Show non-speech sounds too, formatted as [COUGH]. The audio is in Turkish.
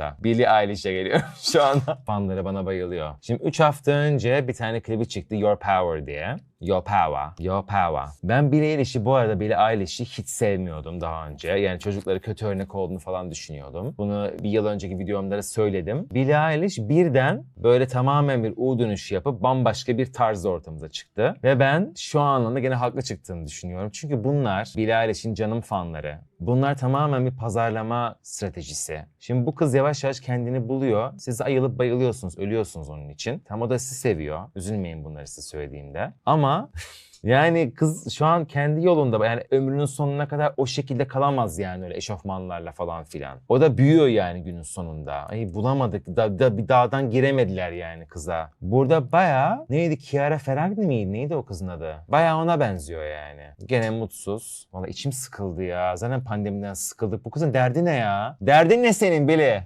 hafta. Billie Eilish'e geliyor [LAUGHS] şu anda. Fanları bana bayılıyor. Şimdi 3 hafta önce bir tane klibi çıktı Your Power diye. Your Power. Your Power. Ben Billie Eilish'i bu arada Billie Eilish'i hiç sevmiyordum daha önce. Yani çocukları kötü örnek olduğunu falan düşünüyordum. Bunu bir yıl önceki videomda da söyledim. Billie Eilish birden böyle tamamen bir U dönüşü yapıp bambaşka bir tarz ortamıza çıktı. Ve ben şu anlamda gene haklı çıktığını düşünüyorum. Çünkü bunlar Billie Eilish'in canım fanları. Bunlar tamamen bir pazarlama stratejisi. Şimdi bu kız yavaş yavaş kendini buluyor. Siz ayılıp bayılıyorsunuz, ölüyorsunuz onun için. Tam o da sizi seviyor. Üzülmeyin bunları size söylediğimde. Ama [LAUGHS] yani kız şu an kendi yolunda yani ömrünün sonuna kadar o şekilde kalamaz yani öyle eşofmanlarla falan filan. O da büyüyor yani günün sonunda. Ay bulamadık da, da bir dağdan giremediler yani kıza. Burada bayağı neydi Kiara Ferragni miydi neydi o kızın adı? Bayağı ona benziyor yani. Gene mutsuz. Valla içim sıkıldı ya. Zaten pandemiden sıkıldık. Bu kızın derdi ne ya? Derdin ne senin Billy?